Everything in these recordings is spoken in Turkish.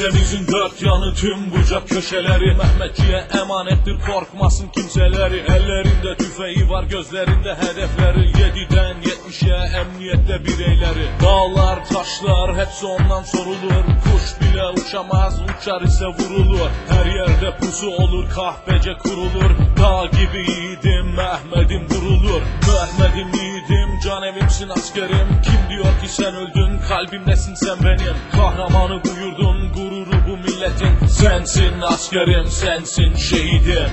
Denizin dört yanı tüm bucak köşeleri. Mehmetçiye emanettir korkmasın kimseleri. Ellerinde tüfeği var gözlerinde hedefleri. Yediden yetmişe emniyette bireyleri. Dağlar taşlar hepsi ondan sorulur. Kuş bile uçamaz uçar ise vurulur. Her yerde pusu olur kahpece kurulur. Dağ gibi yiğidim Mehmet'im vurulur. Mehmet'im yiğidim can evimsin askerim. Kim diyor ki sen öldün kalbimdesin sen benim. Kahramanı buyurdun milletin Sensin askerim sensin şehidim.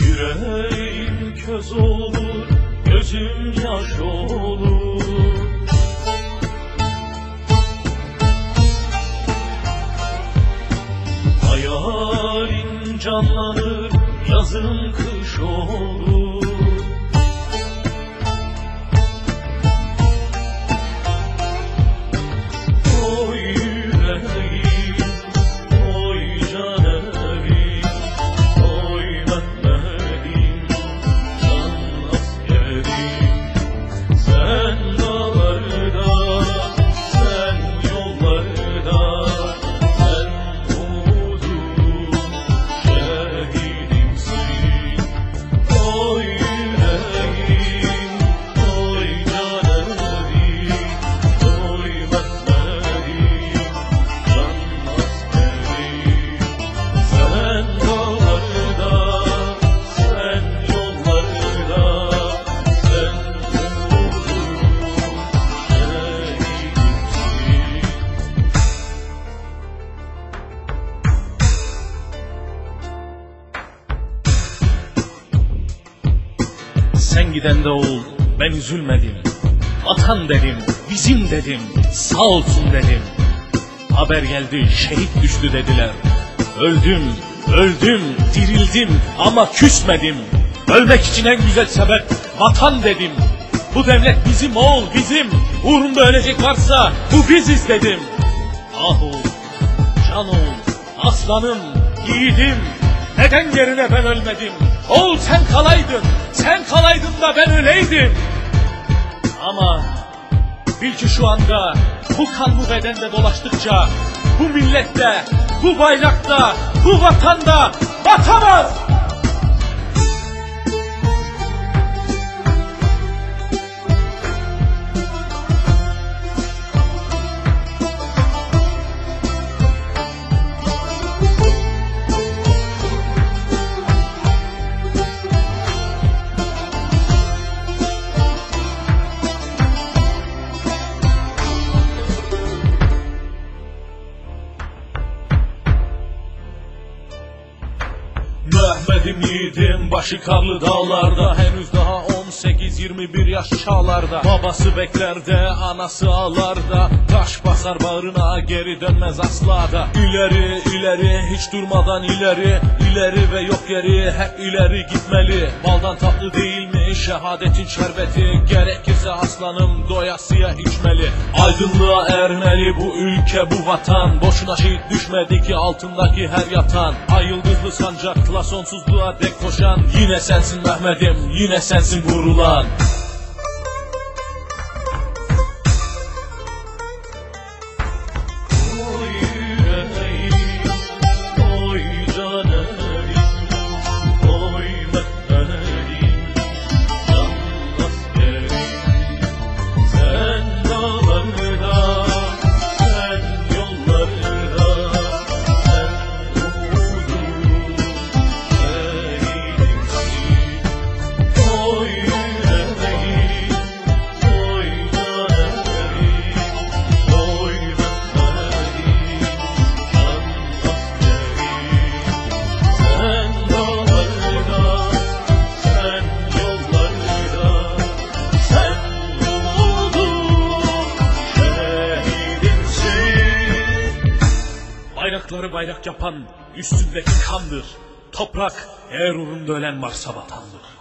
Yüreğim köz olur gözüm yaş olur. Hayalin canlanır yazın kış Sen gidende oğul ben üzülmedim. Vatan dedim, bizim dedim, sağ olsun dedim. Haber geldi şehit düştü dediler. Öldüm, öldüm, dirildim ama küsmedim. Ölmek için en güzel sebep vatan dedim. Bu devlet bizim oğul bizim. Uğrunda ölecek varsa bu biziz dedim. Ah oğul, can oğul, aslanım, yiğidim. Neden yerine ben ölmedim? Oğul sen kalaydın, sen kalaydın da ben öleydim. Ama bil ki şu anda bu kan bu bedende dolaştıkça bu millette, bu bayrakta, bu vatanda batamaz. Yiğidim başı karlı dağlarda. Henüz daha 18-21 yaş çağlarda. Babası beklerde anası ağlarda Taş basar bağrına geri dönmez asla da İleri ileri hiç durmadan ileri. İleri ve yok yeri hep ileri gitmeli. Baldan tatlı değil mi? Şehadetin şerbeti. Gerekirse aslanım doyasıya içmeli. Aydınlığa ermeli bu ülke bu vatan. Boşuna şehit düşmedi ki altındaki her yatan. Ay yıldızlı sancakla sonsuzluğa dek koşan. Yine sensin Mehmet'im yine sensin vurulan Oy Bayrakları bayrak yapan üstündeki kandır. Toprak eğer uğrunda ölen varsa vatandır.